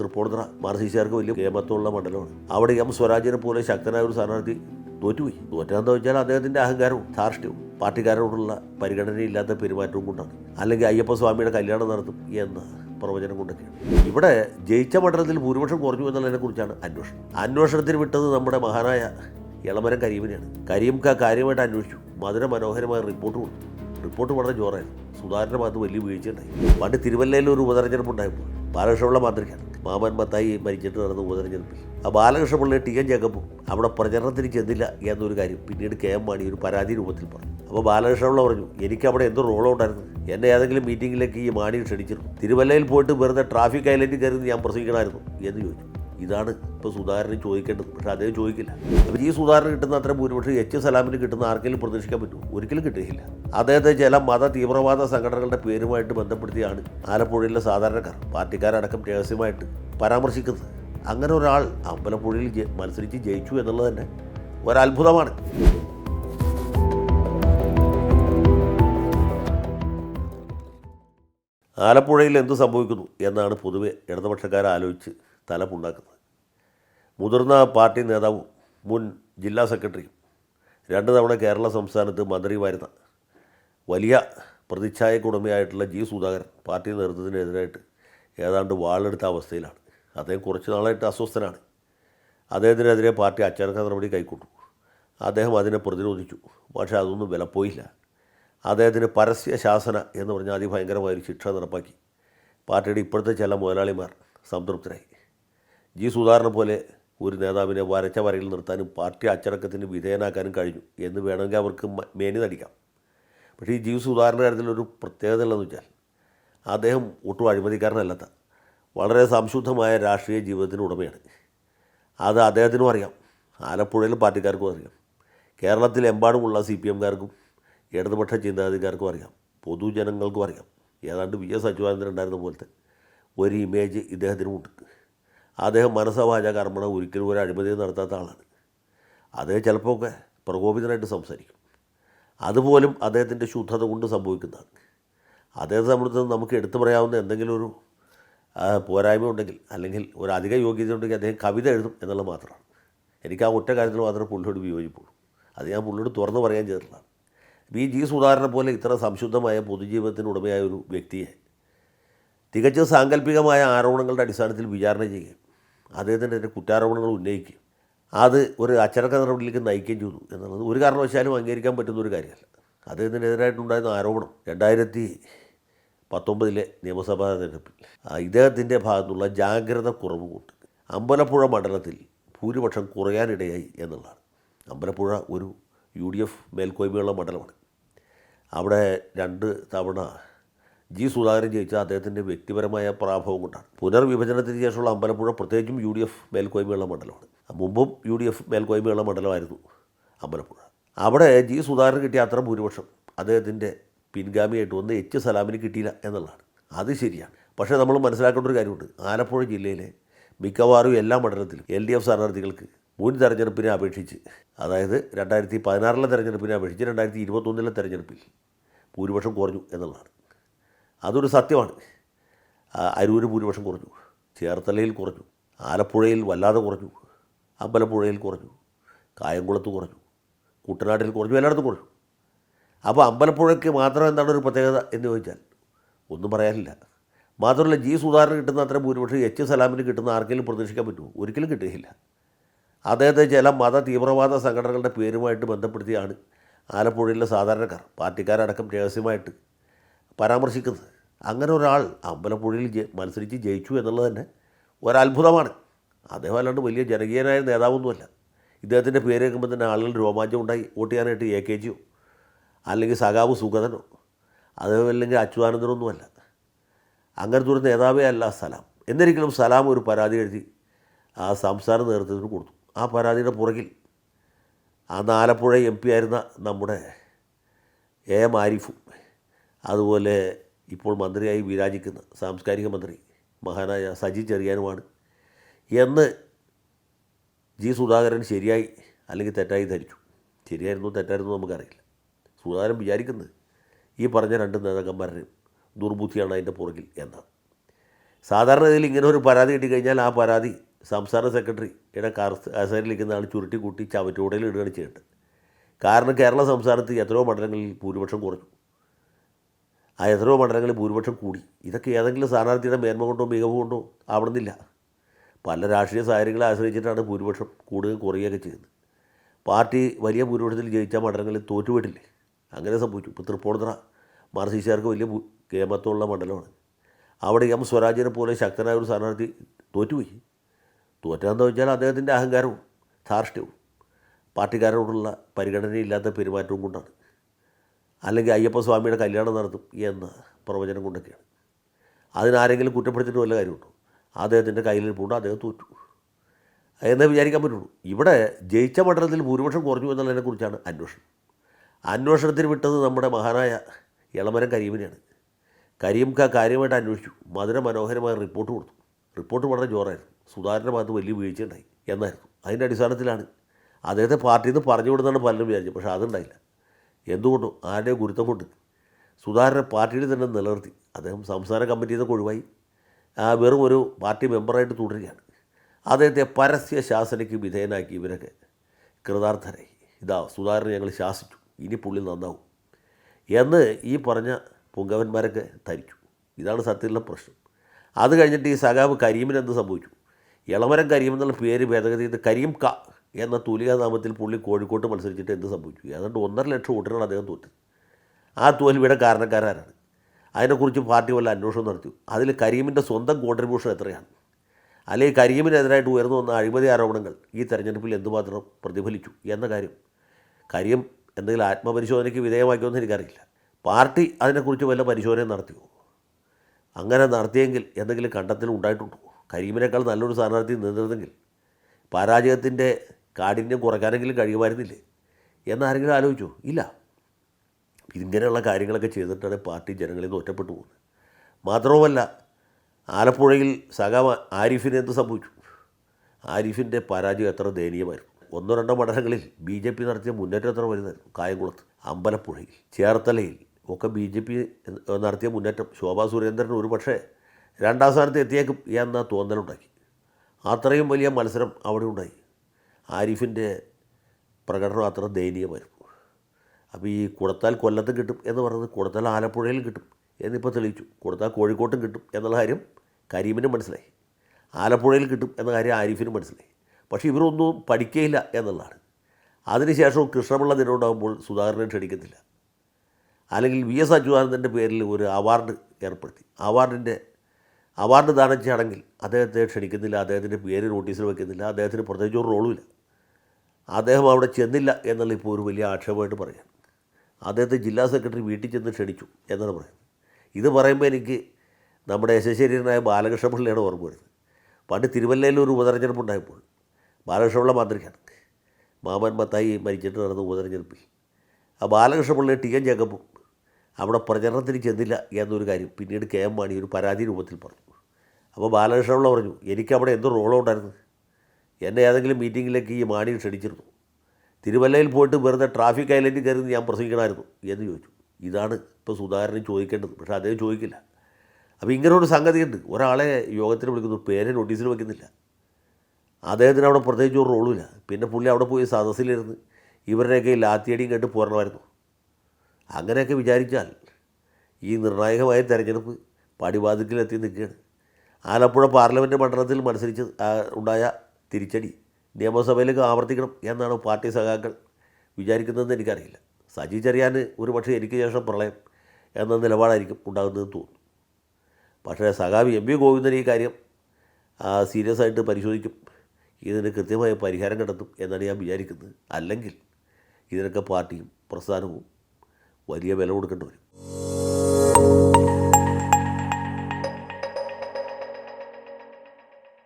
തൃപ്പൂണിത്തുറ മാർസിസ്റ്റുകാർക്ക് വലിയ കേമത്തുള്ള മണ്ഡലമാണ്. അവിടെ എം സ്വരാജിനെ പോലെ ശക്തനായ ഒരു സ്ഥാനാർത്ഥി തോറ്റുപോയി. തോറ്റാന്ന് വെച്ചാൽ അദ്ദേഹത്തിന്റെ അഹങ്കാരവും ധാർഷ്ട്യവും പാർട്ടിക്കാരോടുള്ള പരിഗണനയില്ലാത്ത പെരുമാറ്റവും കൊണ്ടാണ്. അല്ലെങ്കിൽ അയ്യപ്പ സ്വാമിയുടെ കല്യാണം നടത്തും എന്ന പ്രവചനം കൊണ്ടൊക്കെയാണ്. ഇവിടെ ജയിച്ച മണ്ഡലത്തിൽ ഭൂരിപക്ഷം കുറഞ്ഞു എന്നുള്ളതിനെ കുറിച്ചാണ് അന്വേഷണം. അന്വേഷണത്തിന് വിട്ടത് നമ്മുടെ മഹാനായ ഇളമരം കരീമിനെയാണ്. കരീം ക കാര്യമായിട്ട് അന്വേഷിച്ചു. മധുര മനോഹരമായ റിപ്പോർട്ട് കൊടുത്തു. റിപ്പോർട്ട് വളരെ ജോറായിരുന്നു. സുധാകരന്റെ ഭാഗത്ത് വലിയ വീഴ്ചയുണ്ടായി. പണ്ട് തിരുവല്ലയിൽ ഒരു ഉപതെരഞ്ഞെടുപ്പ് ഉണ്ടായപ്പോൾ ബാലകൃഷ്ണപിള്ള മന്ത്രിക്കാണ്. മാമൻ മത്തായി മരിച്ചിട്ട് നടന്ന ഉപതെരഞ്ഞെടുപ്പിൽ ആ ബാലകൃഷ്ണപിള്ള ടി എൻ ജേക്കബും അവിടെ പ്രചരണത്തിന് ചെന്നില്ല എന്നൊരു കാര്യം പിന്നീട് കെ എം മാണി ഒരു പരാതി രൂപത്തിൽ പറഞ്ഞു. അപ്പോൾ ബാലകൃഷ്ണപിള്ള പറഞ്ഞു എനിക്ക് അവിടെ എന്ത് റോളോ ഉണ്ടായിരുന്നു എന്നെ ഏതെങ്കിലും മീറ്റിങ്ങിലേക്ക് ഈ മാണി ക്ഷണിച്ചിരുന്നു. തിരുവല്ലയിൽ പോയിട്ട് വെറുതെ ട്രാഫിക് ഐലൻഡിൽ കയറി ഞാൻ പ്രസംഗിക്കണമായിരുന്നു എന്ന് ചോദിച്ചു. ഇതാണ് ഇപ്പോൾ സുധാകരന് ചോദിക്കേണ്ടത്. പക്ഷേ അദ്ദേഹം ചോദിക്കില്ല. അപ്പോൾ ഈ സുധാകരന് കിട്ടുന്ന അത്ര ഭൂരിപക്ഷം എച്ച് സലാമിന് കിട്ടുന്ന ആർക്കെങ്കിലും പ്രതീക്ഷിക്കാൻ പറ്റുമോ? ഒരിക്കലും കിട്ടുകയില്ല. അദ്ദേഹത്തെ ചില മത തീവ്രവാദ സംഘടനകളുടെ പേരുമായിട്ട് ബന്ധപ്പെടുത്തിയാണ് ആലപ്പുഴയിലെ സാധാരണക്കാർ. പാർട്ടിക്കാരടക്കം രഹസ്യമായിട്ട് പരാമർശിക്കുന്നത്. അങ്ങനെ ഒരാൾ അമ്പലപ്പുഴയിൽ മത്സരിച്ച് ജയിച്ചു എന്നുള്ളത് തന്നെ ഒരത്ഭുതമാണ്. ആലപ്പുഴയിൽ എന്ത് സംഭവിക്കുന്നു എന്നാണ് പൊതുവെ ഇടതുപക്ഷക്കാർ ആലോചിച്ച് തലപ്പുണ്ടാക്കുന്നത് മുതിർന്ന പാർട്ടി നേതാവും മുൻ ജില്ലാ സെക്രട്ടറിയും രണ്ട് തവണ കേരള സംസ്ഥാനത്ത് മന്ത്രിയുമായിരുന്ന വലിയ പ്രതിച്ഛായക്കുടമയായിട്ടുള്ള ജി സുധാകരൻ പാർട്ടി നേതൃത്വത്തിനെതിരായിട്ട് ഏതാണ്ട് വാളെടുത്ത അവസ്ഥയിലാണ്. അദ്ദേഹം കുറച്ച് നാളായിട്ട് അസ്വസ്ഥനാണ്. അദ്ദേഹത്തിനെതിരെ പാർട്ടി അച്ചടക്ക നടപടി കൈക്കൊണ്ടു. അദ്ദേഹം അതിനെ പ്രതിരോധിച്ചു. പക്ഷേ അതൊന്നും വിലപ്പോയില്ല. അദ്ദേഹത്തിന് പരസ്യ ശാസന എന്ന് പറഞ്ഞാൽ അതിഭയങ്കരമായൊരു ശിക്ഷ നടപ്പാക്കി. പാർട്ടിയുടെ ഇപ്പോഴത്തെ ചില മുതലാളിമാർ സംതൃപ്തരായി. ജി സുധാകരനെ പോലെ ഒരു നേതാവിനെ വരച്ച വരയിൽ നിർത്താനും പാർട്ടി അച്ചടക്കത്തിന് വിധേയനാക്കാനും കഴിഞ്ഞു എന്ന് വേണമെങ്കിൽ അവർക്ക് മേനി നടിക്കാം. പക്ഷേ ഈ ജി സുധാകരന്റെ കാര്യത്തിലൊരു പ്രത്യേകത ഉള്ളതെന്ന് വെച്ചാൽ അദ്ദേഹം ഒട്ടും അഴിമതിക്കാരനല്ലാത്ത വളരെ സംശുദ്ധമായ രാഷ്ട്രീയ ജീവിതത്തിന് ഉടമയാണ്. അത് അദ്ദേഹത്തിനും അറിയാം. ആലപ്പുഴയിലെ പാർട്ടിക്കാർക്കും അറിയാം. കേരളത്തിലെമ്പാടുമുള്ള സി പി എംകാർക്കും ഇടതുപക്ഷ ചിന്താഗതിക്കാർക്കും അറിയാം. പൊതുജനങ്ങൾക്കും അറിയാം. ഏതാണ്ട് വി എസ് അച്യുതാനന്ദൻ ഉണ്ടായിരുന്ന പോലത്തെ ഒരു ഇമേജ് ഇദ്ദേഹത്തിനുമുണ്ട്. അദ്ദേഹം മനസ്സവാച കർമ്മണം ഒരിക്കലും ഒരു അഴിമതി നടത്താത്ത ആളാണ്. അദ്ദേഹം ചിലപ്പോൾ ഒക്കെ പ്രകോപിതനായിട്ട് സംസാരിക്കും. അതുപോലും അദ്ദേഹത്തിന്റെ ശുദ്ധത കൊണ്ട് സംഭവിക്കുന്നതാണ്. അദ്ദേഹത്തെ സംബന്ധിച്ച് നമുക്ക് എടുത്തു പറയാവുന്ന എന്തെങ്കിലും ഒരു പോരായ്മ ഉണ്ടെങ്കിൽ അല്ലെങ്കിൽ ഒരു അധിക യോഗ്യത ഉണ്ടെങ്കിൽ അദ്ദേഹം കവിത എഴുതും എന്നുള്ളത് മാത്രമാണ്. എനിക്ക് ആ ഒറ്റ കാര്യത്തിൽ മാത്രമേ പുള്ളിയോട് വിയോജിപ്പുള്ളൂ. അത് ഞാൻ പുള്ളിയോട് തുറന്നു പറയാൻ ചെയ്തിട്ടുള്ളതാണ്. B G. സുധാകരനെ പോലെ ഇത്ര സംശുദ്ധമായ പൊതുജീവിതത്തിന് ഉടമയായ ഒരു വ്യക്തിയെ തികച്ചും സാങ്കല്പികമായ ആരോപണങ്ങളുടെ അടിസ്ഥാനത്തിൽ വിചാരണ ചെയ്യുകയും അദ്ദേഹത്തിന്റെ കുറ്റാരോപണങ്ങൾ ഉന്നയിക്കുകയും അത് ഒരു അച്ചടക്ക നടപടിയിലേക്ക് നയിക്കുകയും ചെയ്തു എന്നുള്ളത് ഒരു കാരണവശാലും അംഗീകരിക്കാൻ പറ്റുന്ന ഒരു കാര്യമല്ല. അദ്ദേഹത്തിനെതിരായിട്ടുണ്ടായിരുന്ന ആരോപണം രണ്ടായിരത്തി പത്തൊമ്പതിലെ നിയമസഭാ തെരഞ്ഞെടുപ്പിൽ. ഇദ്ദേഹത്തിന്റെ ഭാഗത്തുള്ള ജാഗ്രത കുറവ് കൊണ്ട് അമ്പലപ്പുഴ മണ്ഡലത്തിൽ ഭൂരിപക്ഷം കുറയാനിടയായി എന്നുള്ളതാണ്. അമ്പലപ്പുഴ ഒരു യു ഡി എഫ് മേൽക്കോയ്മയുള്ള മണ്ഡലമാണ്. അവിടെ രണ്ട് തവണ ജി സുധാകരൻ ജയിച്ച അദ്ദേഹത്തിന്റെ വ്യക്തിപരമായ പ്രാഭവം കൊണ്ടാണ്. പുനർവിഭജനത്തിന് ശേഷമുള്ള അമ്പലപ്പുഴ പ്രത്യേകിച്ചും യു ഡി എഫ് മേൽക്കോയ്മയുള്ള മണ്ഡലമാണ്. മുമ്പും യു ഡി എഫ് മേൽക്കോയ്മയുള്ള മണ്ഡലമായിരുന്നു അമ്പലപ്പുഴ. അവിടെ ജി സുധാകരൻ കിട്ടിയ അത്ര ഭൂരിപക്ഷം അദ്ദേഹത്തിന്റെ പിൻഗാമിയായിട്ട് ഒന്ന് എച്ച് സലാമിന് കിട്ടിയില്ല എന്നുള്ളതാണ്. അത് ശരിയാണ്. പക്ഷേ നമ്മൾ മനസ്സിലാക്കേണ്ട ഒരു കാര്യമുണ്ട്. ആലപ്പുഴ ജില്ലയിലെ മിക്കവാറും എല്ലാ മണ്ഡലത്തിലും എൽ ഡി എഫ് സ്ഥാനാർത്ഥികൾക്ക് മുൻ തെരഞ്ഞെടുപ്പിനെ അപേക്ഷിച്ച് അതായത് രണ്ടായിരത്തി പതിനാറിലെ തെരഞ്ഞെടുപ്പിനെ അപേക്ഷിച്ച് രണ്ടായിരത്തി ഇരുപത്തൊന്നിലെ തെരഞ്ഞെടുപ്പിൽ ഭൂരിപക്ഷം കുറഞ്ഞു എന്നുള്ളതാണ്. അതൊരു സത്യമാണ്. അരൂര് ഭൂരിപക്ഷം കുറഞ്ഞു. ചേർത്തലയിൽ കുറഞ്ഞു. ആലപ്പുഴയിൽ വല്ലാതെ കുറഞ്ഞു. അമ്പലപ്പുഴയിൽ കുറഞ്ഞു. കായംകുളത്ത് കുറഞ്ഞു. കുട്ടനാട്ടിൽ കുറഞ്ഞു. എല്ലായിടത്തും കുറഞ്ഞു. അപ്പോൾ അമ്പലപ്പുഴയ്ക്ക് മാത്രം എന്താണ് ഒരു പ്രത്യേകത എന്ന് ചോദിച്ചാൽ ഒന്നും പറയാനില്ല. മാത്രമല്ല ജി സുധാകരന് കിട്ടുന്ന അത്ര ഭൂരിപക്ഷം എച്ച് സലാമിന് കിട്ടുന്ന ആർക്കെങ്കിലും പ്രതീക്ഷിക്കാൻ പറ്റുമോ? ഒരിക്കലും കിട്ടുകയില്ല അദ്ദേഹത്തെ ചില മത തീവ്രവാദ സംഘടനകളുടെ പേരുമായിട്ട് ബന്ധപ്പെടുത്തിയാണ് ആലപ്പുഴയിലെ സാധാരണക്കാർ. പാർട്ടിക്കാരടക്കം രഹസ്യമായിട്ട് പരാമർശിക്കുന്നത്. അങ്ങനെ ഒരാൾ അമ്പലപ്പുഴയിൽ മത്സരിച്ച് ജയിച്ചു എന്നുള്ളത് തന്നെ ഒരത്ഭുതമാണ്. അദ്ദേഹം അല്ലാണ്ട് വലിയ ജനകീയനായ നേതാവൊന്നുമല്ല. ഇദ്ദേഹത്തിന്റെ പേര് കേൾക്കുമ്പോൾ തന്നെ ആളുകൾ രോമാഞ്ചം ഉണ്ടായി വോട്ട് ചെയ്യാനായിട്ട് എ കെ ജിയോ അല്ലെങ്കിൽ സഖാവ് സുഗതനോ അതല്ലെങ്കിൽ അച്യുതാനന്ദനൊന്നുമല്ല. അങ്ങനത്തെ ഒരു നേതാവേ അല്ല സലാം. എന്നിരിക്കലും സലാം ഒരു പരാതി എഴുതി ആ സംസ്ഥാന നേതൃത്വത്തിന് കൊടുത്തു. ആ പരാതിയുടെ പുറകിൽ ആ ആലപ്പുഴ എം പി ആയിരുന്ന നമ്മുടെ എ എം ആരിഫും അതുപോലെ ഇപ്പോൾ മന്ത്രിയായി വിരാജിക്കുന്ന സാംസ്കാരിക മന്ത്രി മഹാനായ സജി ചെറിയാനുമാണ്. എന്ന് ജി സുധാകരൻ ശരിയായി അല്ലെങ്കിൽ തെറ്റായി ധരിച്ചു. ശരിയായിരുന്നു തെറ്റായിരുന്നു നമുക്കറിയില്ല. സുധാകരൻ വിചാരിക്കുന്നത് ഈ പറഞ്ഞ രണ്ട് നേതാക്കന്മാരുടെയും ദുർബുദ്ധിയാണ് അതിന്റെ പുറകിൽ എന്നാണ്. സാധാരണഗതിയിൽ ഇങ്ങനെ ഒരു പരാതി കിട്ടിക്കഴിഞ്ഞാൽ ആ പരാതി സംസ്ഥാന സെക്രട്ടറിയുടെ കസേരയിലിരിക്കുന്ന ആൾ ചുരുട്ടി കൂട്ടി ചവറ്റോടയിൽ ഇടുകയാണ് ചെയ്യേണ്ടത്. കാരണം കേരള സംസ്ഥാനത്ത് എത്രയോ മണ്ഡലങ്ങളിൽ ഭൂരിപക്ഷം കുറഞ്ഞു. ആ എത്രയോ മണ്ഡലങ്ങളിൽ ഭൂരിപക്ഷം കൂടി. ഇതൊക്കെ ഏതെങ്കിലും സ്ഥാനാർത്ഥിയുടെ മേന്മ കൊണ്ടോ മികവ് കൊണ്ടോ ആവണമെന്നില്ല. പല രാഷ്ട്രീയ സാഹചര്യങ്ങളെ ആശ്രയിച്ചിട്ടാണ് ഭൂരിപക്ഷം കൂടുകയും കുറയുകയൊക്കെ ചെയ്യുന്നത്. പാർട്ടി വലിയ ഭൂരിപക്ഷത്തിൽ ജയിച്ച മണ്ഡലങ്ങളിൽ തോറ്റുപോയിട്ടില്ലേ? അങ്ങനെ സംഭവിച്ചു. ഇപ്പോൾ തൃപ്പൂണിത്തറ മാർസിസ്റ്റുകാർക്ക് വലിയ കേമത്വമുള്ള മണ്ഡലമാണ്. അവിടെ എം സ്വരാജിനെ പോലെ ശക്തനായ ഒരു സ്ഥാനാർത്ഥി തോറ്റുപോയി. തോറ്റാന്ന് വെച്ചാൽ അദ്ദേഹത്തിന്റെ അഹങ്കാരവും ധാർഷ്ട്യവും. പാർട്ടിക്കാരോടുള്ള പരിഗണനയില്ലാത്ത പെരുമാറ്റവും കൊണ്ടാണ്. അല്ലെങ്കിൽ അയ്യപ്പസ്വാമിയുടെ കല്യാണം നടത്തും എന്ന പ്രവചനം കൊണ്ടൊക്കെയാണ്. അതിനാരെങ്കിലും കുറ്റപ്പെടുത്തിയിട്ട് വല്ല കാര്യമുണ്ടോ? അദ്ദേഹത്തിന്റെ കയ്യിലിരിപ്പുണ്ട് അദ്ദേഹം തോറ്റു. എന്നേ വിചാരിക്കാൻ പറ്റുള്ളൂ. ഇവിടെ ജയിച്ച മണ്ഡലത്തിൽ ഭൂരിപക്ഷം കുറഞ്ഞു എന്നുള്ളതിനെക്കുറിച്ചാണ് അന്വേഷണം. അന്വേഷണത്തിന് വിട്ടത് നമ്മുടെ മഹാനായ ഇളമരം കരീമിനെയാണ്. കരീം ക കാര്യമായിട്ട് അന്വേഷിച്ചു. മധുര മനോഹരമായ റിപ്പോർട്ട് കൊടുത്തു. റിപ്പോർട്ട് വളരെ ജോറായിരുന്നു. സുധാകരന്റെ ഭാഗത്ത് വലിയ വീഴ്ചയുണ്ടായി എന്നായിരുന്നു. അതിന്റെ അടിസ്ഥാനത്തിലാണ് അദ്ദേഹത്തെ പാർട്ടിയിൽ നിന്ന് പറഞ്ഞു വിടുന്നതാണ് പലരും വിചാരിച്ചത്. പക്ഷേ അതുണ്ടായില്ല. എന്തുകൊണ്ടോ ഗുരുത്വം കൊണ്ട്? സുധാകരനെ പാർട്ടിയിൽ തന്നെ നിലനിർത്തി. അദ്ദേഹം സംസ്ഥാന കമ്മിറ്റിയിൽ നിന്നൊക്കെ ഒഴിവായി. വെറും ഒരു പാർട്ടി മെമ്പറായിട്ട് തുടരുകയാണ്. അദ്ദേഹത്തെ പരസ്യ ശാസനയ്ക്ക് വിധേയനാക്കി ഇവരൊക്കെ കൃതാർത്ഥരായി. ഇതാ സുധാകരനെ ഞങ്ങൾ ശാസിച്ചു. ഇനി പുള്ളി നന്നാവും. എന്ന് ഈ പറഞ്ഞ പുങ്കവന്മാരൊക്കെ ധരിച്ചു. ഇതാണ് സത്യത്തിലുള്ള പ്രശ്നം. അത് കഴിഞ്ഞിട്ട് ഈ സഖാവ് കരീമിനെന്ത് സംഭവിച്ചു? ഇളമരം കരീം എന്നുള്ള പേര് ഭേദഗതി ചെയ്ത് കരീം ക എന്ന തൂലിക നാമത്തിൽ പുള്ളി കോഴിക്കോട്ട് മത്സരിച്ചിട്ട് എന്ത് സംഭവിച്ചു? ഏതാണ്ട് ഒന്നര ലക്ഷം വോട്ടിനാണ് അദ്ദേഹം തോറ്റത്. ആ തോൽവിയുടെ കാരണക്കാരാരാണ്. അതിനെക്കുറിച്ച് പാർട്ടി വല്ല അന്വേഷണം നടത്തി അതിൽ കരീമിന്റെ സ്വന്തം കോൺട്രിബ്യൂഷൻ എത്രയാണ്? അല്ലെങ്കിൽ കരീമിനെതിരായിട്ട് ഉയർന്നു വന്ന അഴിമതി ആരോപണങ്ങൾ ഈ തെരഞ്ഞെടുപ്പിൽ എന്തുമാത്രം പ്രതിഫലിച്ചു എന്ന കാര്യം കരീം എന്തെങ്കിലും ആത്മപരിശോധനയ്ക്ക് വിധേയമാക്കിയോ എന്ന് എനിക്കറിയില്ല. പാർട്ടി അതിനെക്കുറിച്ച് വല്ല പരിശോധനയും നടത്തിയോ? അങ്ങനെ നടത്തിയെങ്കിൽ എന്തെങ്കിലും കണ്ടെത്തൽ ഉണ്ടായിട്ടുണ്ടോ? കരീമിനേക്കാൾ നല്ലൊരു സ്ഥാനാർത്ഥി നിന്നിരുന്നെങ്കിൽ പരാജയത്തിന്റെ കാഠിന്യം കുറയ്ക്കാനെങ്കിലും കഴിയുമായിരുന്നില്ലേ? എന്നാരെങ്കിലും ആലോചിച്ചോ? ഇല്ല. ഇങ്ങനെയുള്ള കാര്യങ്ങളൊക്കെ ചെയ്തിട്ടാണ് പാർട്ടി ജനങ്ങളിൽ നിന്ന് ഒറ്റപ്പെട്ടു പോകുന്നത്. മാത്രവുമല്ല ആലപ്പുഴയിൽ സഖാവ് ആരിഫിന് എന്ത് സംഭവിച്ചു? ആരിഫിന്റെ പരാജയം എത്ര ദയനീയമായിരുന്നു. ഒന്നോ രണ്ടോ മണ്ഡലങ്ങളിൽ ബി ജെ പി നടത്തിയ മുന്നേറ്റം എത്ര വലുതായിരുന്നു. കായംകുളത്ത് അമ്പലപ്പുഴയിൽ ചേർത്തലയിൽ ഒക്കെ ബി ജെ പി നടത്തിയ മുന്നേറ്റം ശോഭാ സുരേന്ദ്രൻ ഒരു പക്ഷേ രണ്ടാം സ്ഥാനത്ത് എത്തിയേക്കും എന്ന തോന്നലുണ്ടാക്കി. അത്രയും വലിയ മത്സരം അവിടെ ഉണ്ടായി. ആരിഫിന്റെ പ്രകടനം അത്ര ദയനീയമായിരുന്നു അപ്പോൾ ഈ കൊടുത്താൽ കൊല്ലത്തും കിട്ടും എന്ന് പറയുന്നത് കൊടുത്താൽ ആലപ്പുഴയിലും കിട്ടും എന്നിപ്പോൾ തെളിയിച്ചു. കൊടുത്താൽ കോഴിക്കോട്ടും കിട്ടും എന്നുള്ള കാര്യം കരീമിനും മനസ്സിലായി. ആലപ്പുഴയിൽ കിട്ടും എന്ന കാര്യം ആരിഫിനും മനസ്സിലായി. പക്ഷേ ഇവരൊന്നും പഠിക്കുകയില്ല എന്നുള്ളതാണ്. അതിനുശേഷവും കൃഷ്ണപിള്ള ദിനമുണ്ടാകുമ്പോൾ സുധാകരനെ ക്ഷണിക്കത്തില്ല. അല്ലെങ്കിൽ വി എസ് അച്യുതാനന്ദന്റെ പേരിൽ ഒരു അവാർഡ് ഏർപ്പെടുത്തി. അവാർഡിന്റെ അവാർഡ് ദാന ചടങ്ങിൽ അദ്ദേഹത്തെ ക്ഷണിക്കുന്നില്ല അദ്ദേഹത്തിന്റെ പേര് നോട്ടീസിൽ വയ്ക്കുന്നില്ല അദ്ദേഹത്തിന് പ്രത്യേകിച്ച് ഒരു റോളുമില്ല അദ്ദേഹം അവിടെ ചെന്നില്ല എന്നുള്ള ഇപ്പോൾ ഒരു വലിയ ആക്ഷേപമായിട്ട് പറയാം. അദ്ദേഹത്തെ ജില്ലാ സെക്രട്ടറി വീട്ടിൽ ചെന്ന് ക്ഷണിച്ചു എന്നാണ് പറയുന്നത്. ഇത് പറയുമ്പോൾ എനിക്ക് നമ്മുടെ യശശ്ശേരിയനായ ബാലകൃഷ്ണ പിള്ളയാണ് ഓർമ്മ വരുന്നത്. പണ്ട് തിരുവല്ലയിൽ ഒരു ഉപതെരഞ്ഞെടുപ്പ് ഉണ്ടായപ്പോൾ ബാലകൃഷ്ണപിള്ള മന്ത്രിയാണ് മാമൻ മത്തായി മരിച്ചിട്ട് നടന്ന ഉപതെരഞ്ഞെടുപ്പിൽ. ആ ബാലകൃഷ്ണ പിള്ളയെ ടി എൻ ജേക്കബും അവിടെ പ്രചരണത്തിന് ചെന്നില്ല എന്നൊരു കാര്യം പിന്നീട് കെ എം മാണി ഒരു പരാതി രൂപത്തിൽ പറഞ്ഞു. അപ്പോൾ ബാലകൃഷ്ണ പിള്ള പറഞ്ഞു എനിക്കവിടെ എന്ത് റോളുണ്ടായിരുന്നു? എന്നെ ഏതെങ്കിലും മീറ്റിങ്ങിലേക്ക് ഈ മാണി ക്ഷണിച്ചിരുന്നു. തിരുവല്ലയിൽ പോയിട്ട് വെറുതെ ട്രാഫിക് ഐലൻഡിൽ കയറി ഞാൻ പ്രസംഗിക്കണമായിരുന്നു. എന്ന് ചോദിച്ചു. ഇതാണ് ഇപ്പോൾ സുധാകരന് ചോദിക്കേണ്ടത്. പക്ഷേ അദ്ദേഹം ചോദിക്കില്ല. അപ്പോൾ ഇങ്ങനെ ഒരു സംഗതിയുണ്ട്. ഒരാളെ യോഗത്തിന് വിളിക്കുന്നു. പേര് നോട്ടീസിൽ വയ്ക്കുന്നില്ല. അദ്ദേഹത്തിന് അവിടെ പ്രത്യേകിച്ച് ഒരു റോളുമില്ല. പിന്നെ പുള്ളി അവിടെ പോയി സദസ്സിലിരുന്ന് ഇവരുടെയൊക്കെ ലാത്തിയടിയും കേട്ട് പോരണമായിരുന്നു. അങ്ങനെയൊക്കെ വിചാരിച്ചാൽ ഈ നിർണായകമായ തെരഞ്ഞെടുപ്പ് പടിവാതിക്കലെത്തി നിൽക്കുകയാണ്. ആലപ്പുഴ പാർലമെന്റ് മണ്ഡലത്തിൽ മത്സരിച്ച് ഉണ്ടായ തിരിച്ചടി. നിയമസഭയിലേക്ക് ആവർത്തിക്കണം എന്നാണ് പാർട്ടി സഖാക്കൾ വിചാരിക്കുന്നതെന്ന് എനിക്കറിയില്ല. സജി ചെറിയാൻ ഒരു പക്ഷേ എനിക്ക് ശേഷം പ്രളയം എന്ന നിലപാടായിരിക്കും ഉണ്ടാകുന്നതെന്ന് തോന്നുന്നു. പക്ഷേ സഖാവ് എം വി ഗോവിന്ദൻ ഈ കാര്യം സീരിയസ് ആയിട്ട് പരിശോധിക്കും. ഇതിന് കൃത്യമായ പരിഹാരം കണ്ടെത്തും എന്നാണ് ഞാൻ വിചാരിക്കുന്നത്. അല്ലെങ്കിൽ ഇതിനൊക്കെ പാർട്ടിയും പ്രസ്ഥാനവും വലിയ വില കൊടുക്കേണ്ടി വരും.